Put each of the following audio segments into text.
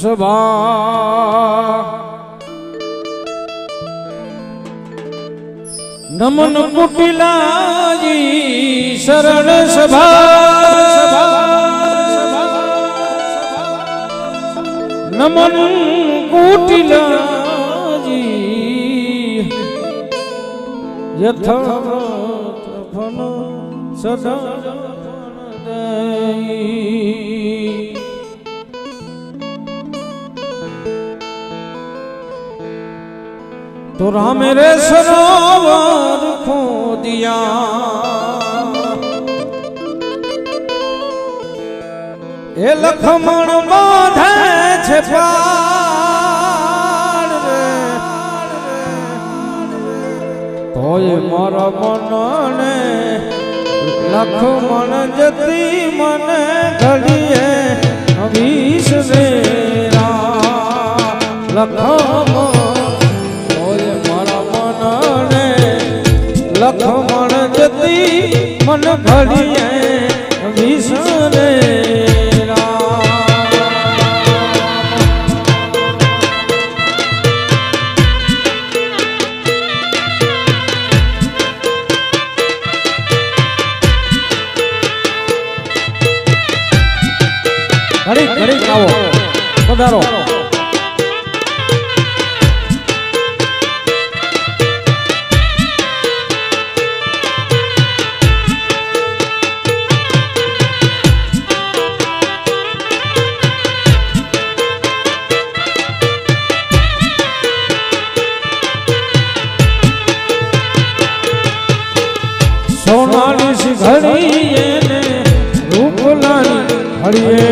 સભા નમન કુટિલાજી શરણ સભા. નમન કુટિલાજી યથા સદા तोरा मेरे रे सरोवर खोदिया એ લખમણ બાંધે છે પાળ તોય મારા મનને લખમણ જતી મને ઘડીએ અભીષ રે લખમણ ભગવતી મન ભરીએ વિસરે ઘડી ઘડી આવો. પધારો. ઘડી એને રૂપલાની હરિયે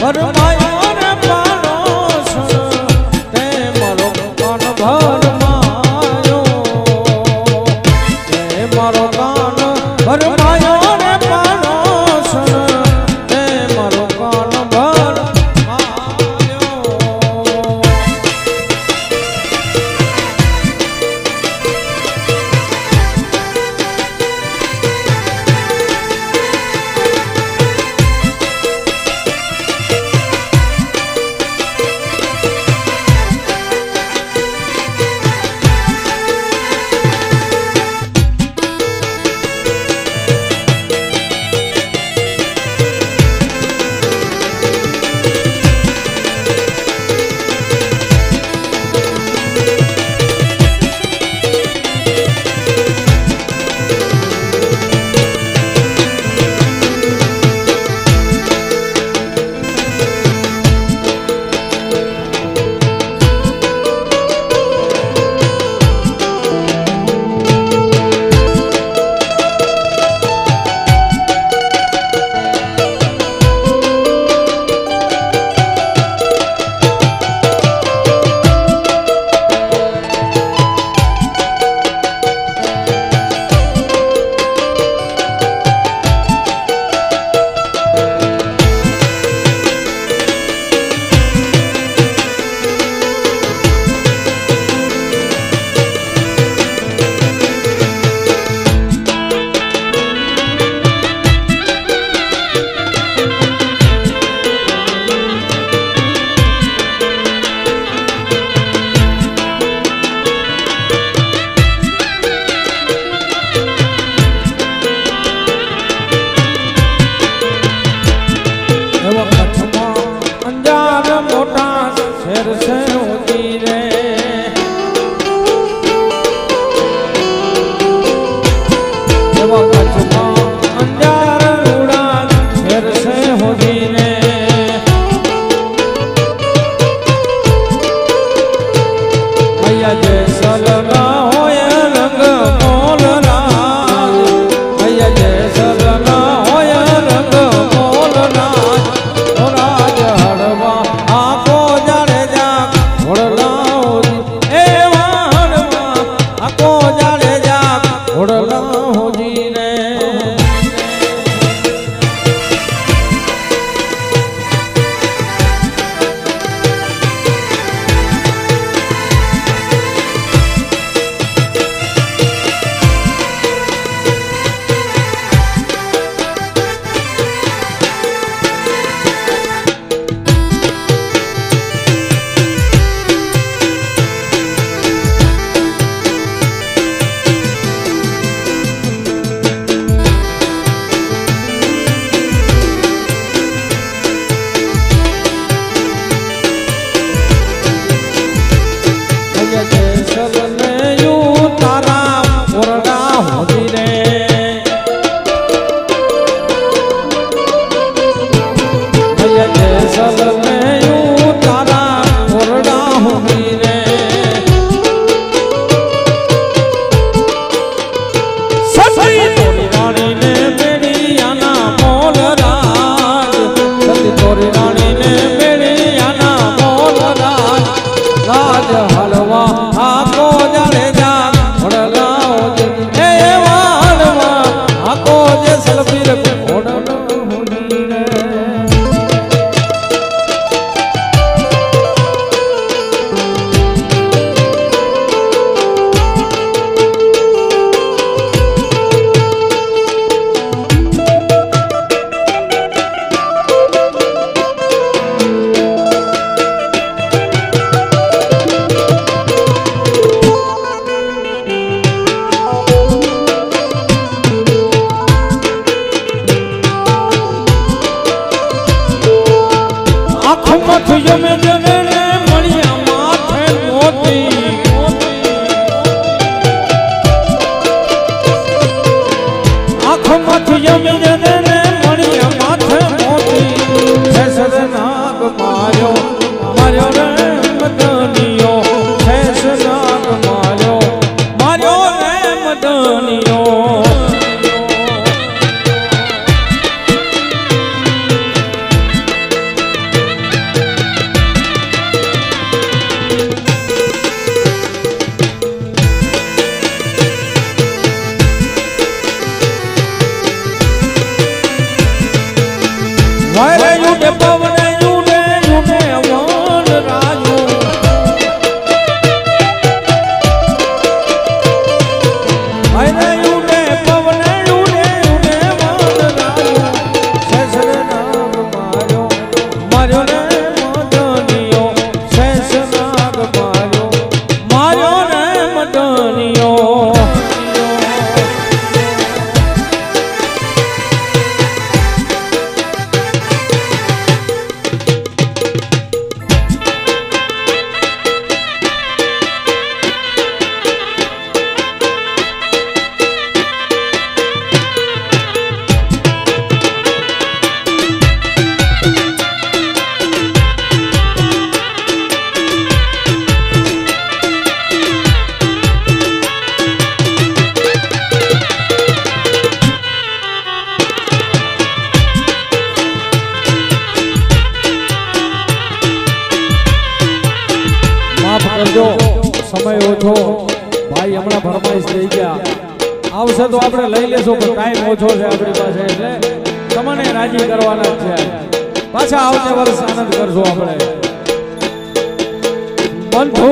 કાન સમય ઓછો. ભાઈ હમણાં ફરમાઈશ થઈ ગયા. આવશે તો આપણે લઈ લેશું, પણ ટાઈમ ઓછો છે આપણી પાસે, એટલે તમને રાજી કરવાના છે. પાછા આવતે વર્ષ આનંદ કરશું આપણે. બંધુ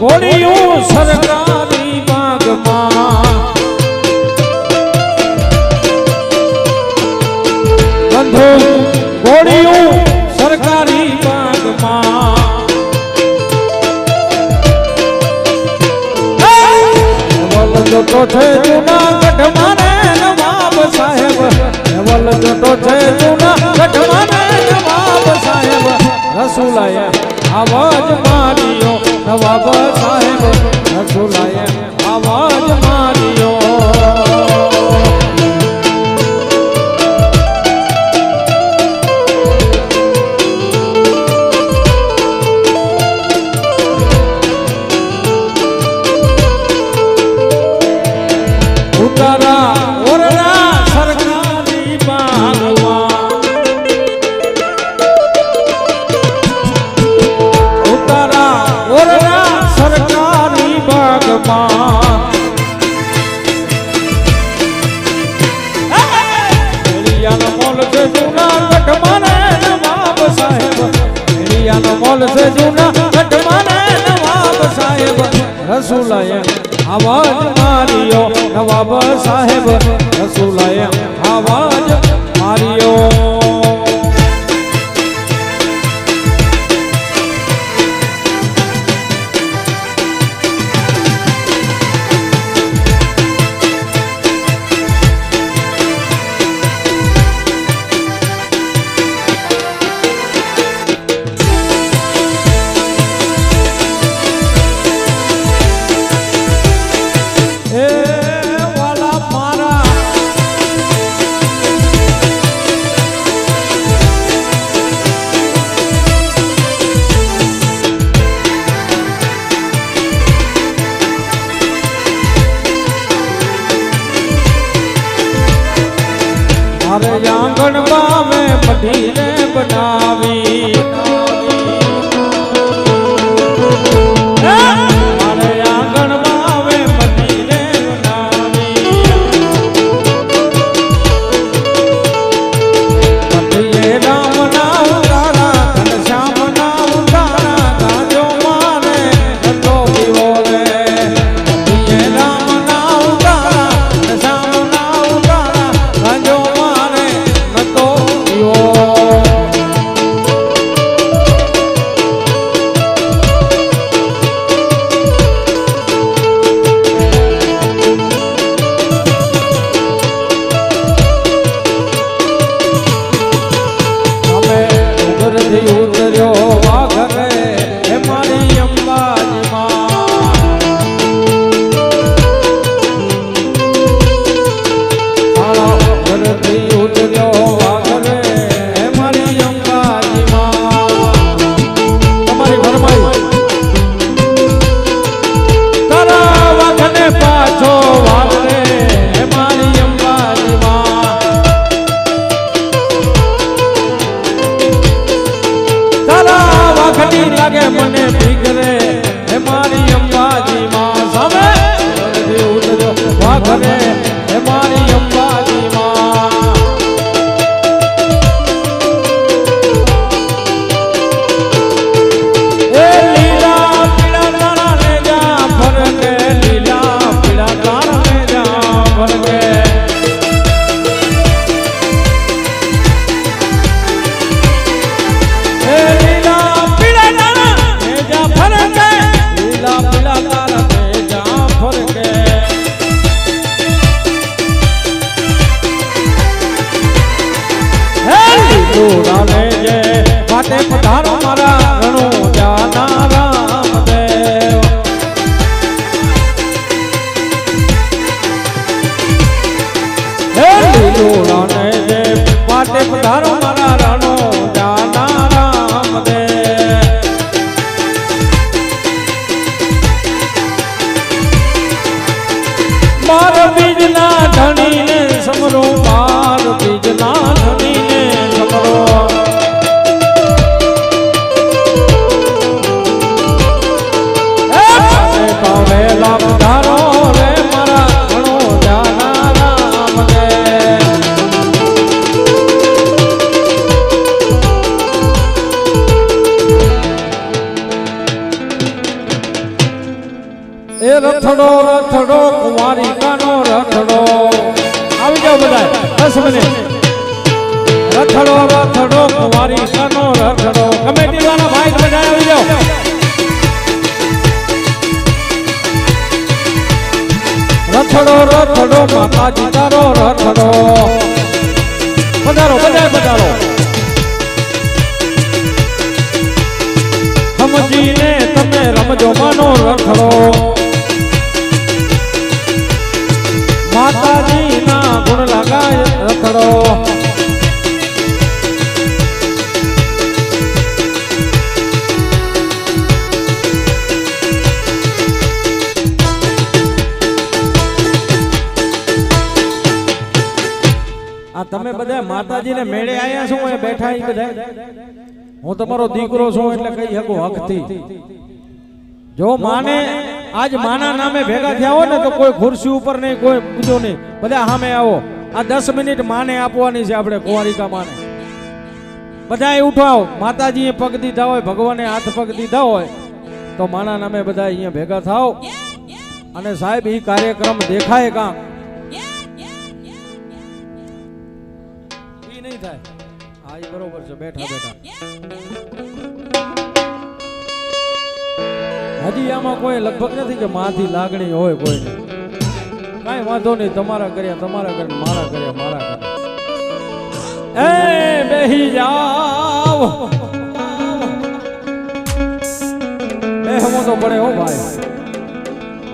ઘોડીયું સરકારી માગમાં જતો છે જૂનાગઢ મારે નવાબ સાહેબ. હેવલ જતો છે જૂનાગઢ મારે નવાબ સાહેબ. રસુલાએ આવાજ માર્યો નવાબ સાહેબ. રસુલાએ આવાજ માર્યો દસ મિનિટ રથડો રથડો કુંવારી કાનો રથડો કમેટી વાળા ભાઈ બધા આવી જાઓ રથડો રથડો માતાજી તારો રથડો તમારો દીકરો છું એટલે કઈ શકું હકથી જો માને આજ માના નામે ભેગા થયા હોય ને તો કોઈ ખુરશી ઉપર નહીં કોઈ પૂજો નહીં. બધા સામે આવો. આ દસ મિનિટ માને આપવાની છે આપણે કુંવારિકા માને. બધા ઉઠાવ માતાજીએ પગ દીધા હોય ભગવાને હાથ પગ દીધા હોય તો માના નામે બધા અહીંયા ભેગા થાવ અને સાહેબ એ કાર્યક્રમ દેખાય કાં? બરોબર છે બેઠા. બેઠા હજી આમાં કોઈ લગભગ નથી કે માથી લાગણી હોય કોઈ કાંઈ વાંધો નહીં તમારા કર્યા તમારા કર્યા મારા કર્યા મારા કર્યા. એ બેહી જાવ બેહવો તો પડે હો ભાઈ.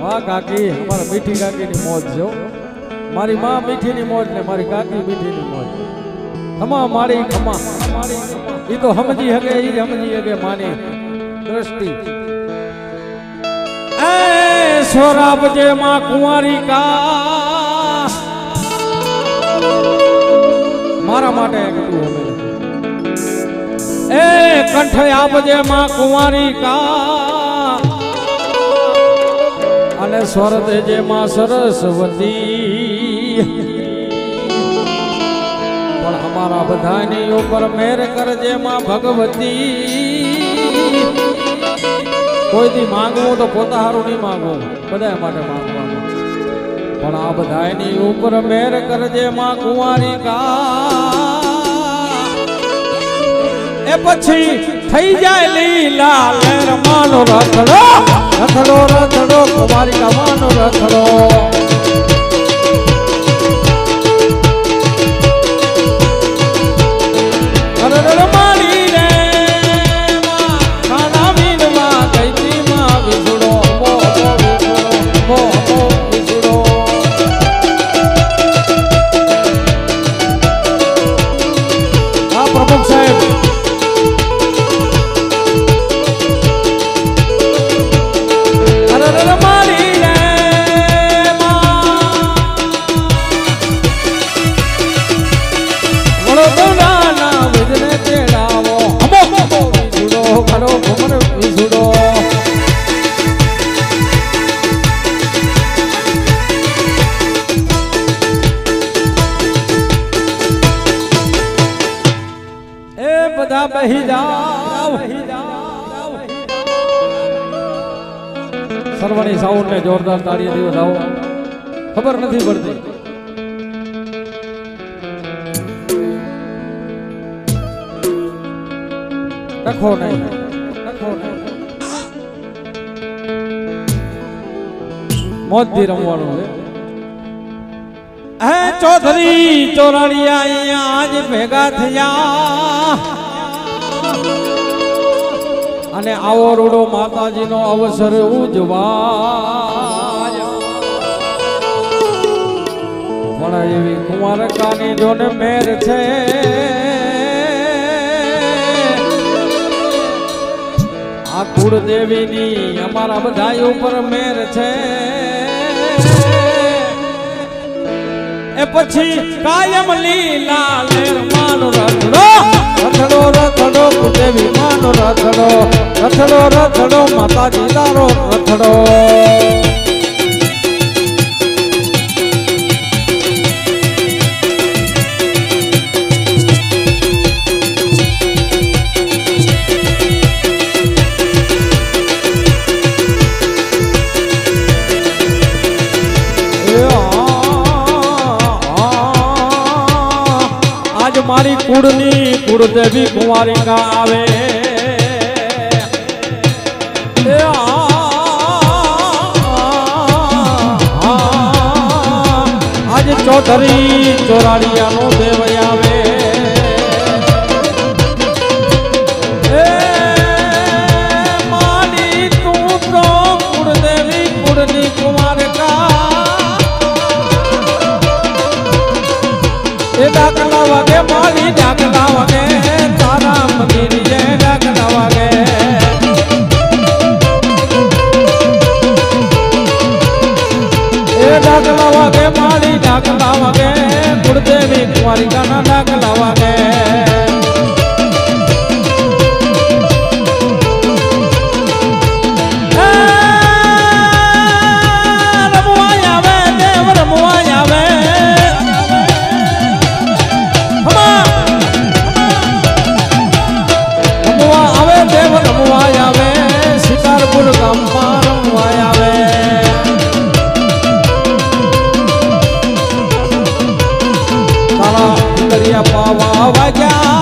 વાહ કાકી અમારા મીઠી કાકીની મોજ છે હો. મારી માં મીઠીની મોજ ને મારી કાકી મીઠીની મોજ. ખમા મારી ખમા. એ તો સમજી હકે એ જ સમજી હકે માની. દ્રષ્ટિ. એ સોરાબ જે માં કુંવારી કા. મારા માટે એ કંઠ આપજે માં કુંવારી કા. અને સ્વર દેજે માં સરસ્વતી અમારા બધાની ઉપર મેર કરજે માં ભગવતી. કોઈથી માંગવું તો પોતા નહીં માંગવું બધા માટે માંગવાનું. પણ આ બધાની ઉપર મેર કરજે માં કુંવારી કા એ પછી થઈ જાય લીલા લેર માનો રથડો રથડો કુમારી કુંવારી કા માનો no lo એ બધા બહી જાવ સર્વની સાઉન્ડ ને જોરદાર તાળી દિવસ આવો ખબર નથી પડતી. ડખો નહીં. ડખો નહીં. રમવાનું હે ચૌધરી ચોરાણી અહીંયા આજ ભેગા થયા. અને આવો રૂડો માતાજીનો અવસર ઉજવા પણ એવી કુંવારકાની જોને મેર છે. આ કુળદેવીની અમારા બધા ઉપર મેર છે. એ પછી કાયમ લીલા લેર માનો રથડો રથડો રથડો. કુળદેવી માનો રથડો રથડો રથડો માતાજી તારો રથડો. કુળદેવી કુંવારિકા આવે. આજ ચૌધરી ચોરાડિયાનો દેવ તારા મંદિર જે ડાકલા વાગે એ ડાકલા વાગે મારી ડાકલા વાગે કુળદેવી તારા પિતળિયા પાવા વાગ્યા.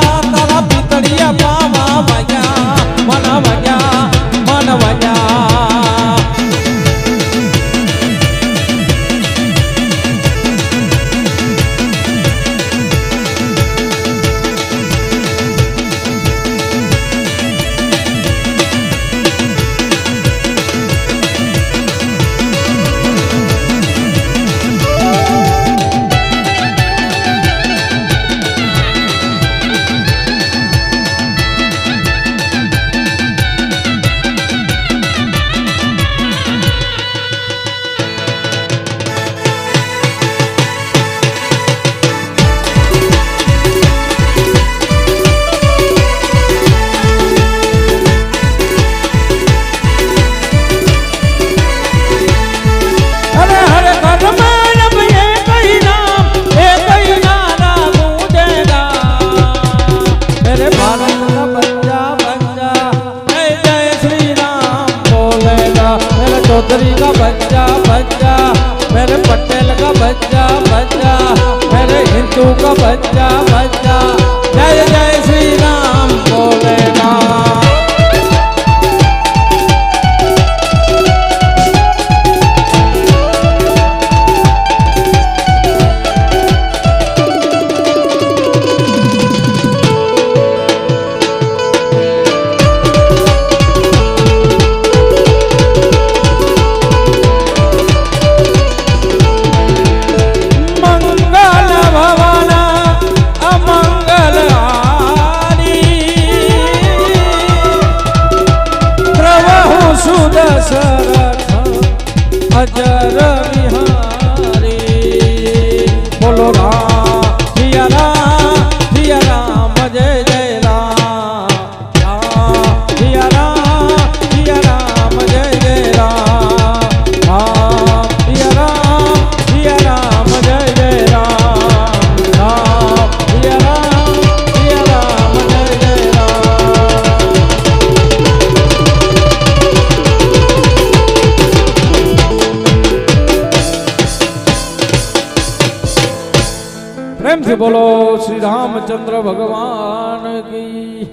રામચંદ્ર ભગવાન કી.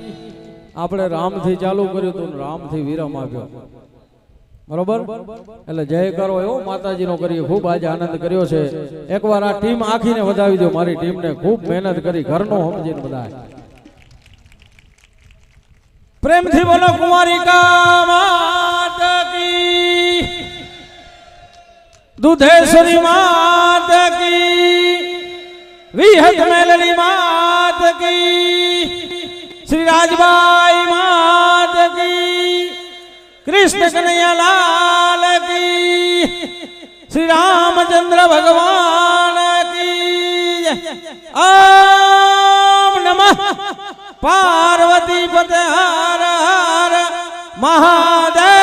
આપણે રામથી ચાલુ કર્યું હતું રામથી વિરામ આપ્યો બરોબર? એટલે જય કરો એવો માતાજીનો કરીએ. ખૂબ આજે આનંદ કર્યો છે. એકવાર આ ટીમ આખીને વધાવી દો. મારી ટીમને ખૂબ મહેનત કરી. ઘરનો સમજીને બધા પ્રેમથી બોલો કુમારિકા માત કી. દુધેશ્વરી વિહત મેલની માત કી. શ્રી રાજભાઈ માત કી. કૃષ્ણ કનૈયા લાલ કી. શ્રી રામચંદ્ર ભગવાન કી. ઓમ નમઃ. પાર્વતી પતે હર હર મહાદેવ.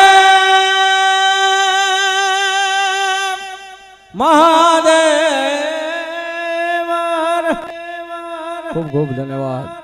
મહાદેવ ખૂબ ખૂબ ધન્યવાદ.